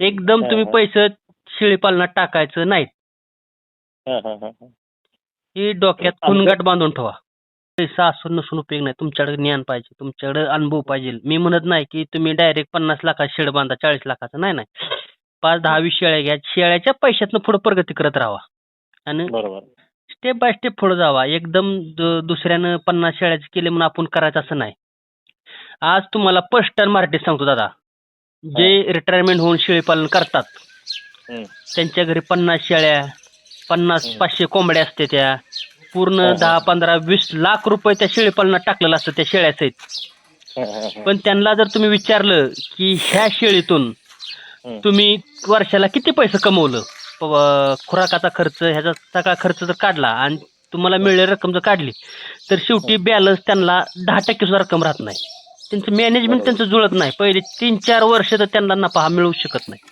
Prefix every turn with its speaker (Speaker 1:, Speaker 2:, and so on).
Speaker 1: एकदम तुम्ही. पैसे शेळीपालनात टाकायचं नाहीत.
Speaker 2: हा,
Speaker 1: डोक्यात खुणगाट बांधून ठेवा. पैसा असून नसून उपयोग नाही. तुमच्याकडे ज्ञान पाहिजे. तुमच्याकडे अनुभव पाहिजे. मी म्हणत नाही की तुम्ही डायरेक्ट पन्नास लाखाचा शेड बांधा चाळीस लाखाचा. नाही नाही. पाच दहा वीस शेळ्या घ्या. शेळ्याच्या पैशातनं पुढे प्रगती करत राहा. आणि
Speaker 2: बरोबर.
Speaker 1: स्टेप बाय स्टेप पुढे जावा. एकदम दु- दुसऱ्यानं पन्नास शेळ्याचे केले म्हणून आपण करायचं असं नाही. आज तुम्हाला स्पष्ट आणि मराठीत सांगतो दादा. जे रिटायरमेंट होऊन शेळीपालन करतात
Speaker 2: हम्म.
Speaker 1: त्यांच्या घरी पन्नास शेळ्या पन्नास. पाचशे कोंबड्या असते त्या पूर्ण
Speaker 2: हा, हा.
Speaker 1: दहा पंधरा वीस लाख रुपये त्या शेळीपालनात टाकलेलं असतं त्या शेळ्या सहित. पण त्यांना जर तुम्ही विचारलं की ह्या शेळीतून. तुम्ही वर्षाला किती पैसे कमवलं खुराकाचा खर्च ह्याचा सगळा खर्च जर काढला आणि तुम्हाला मिळलेली रक्कम जर काढली तर शेवटी बॅलन्स त्यांना दहा टक्के सुद्धा रक्कम राहत नाही त्यांचं मॅनेजमेंट. त्यांचं जुळत नाही पहिले तीन चार वर्ष तर त्यांना नफा हा मिळू शकत नाही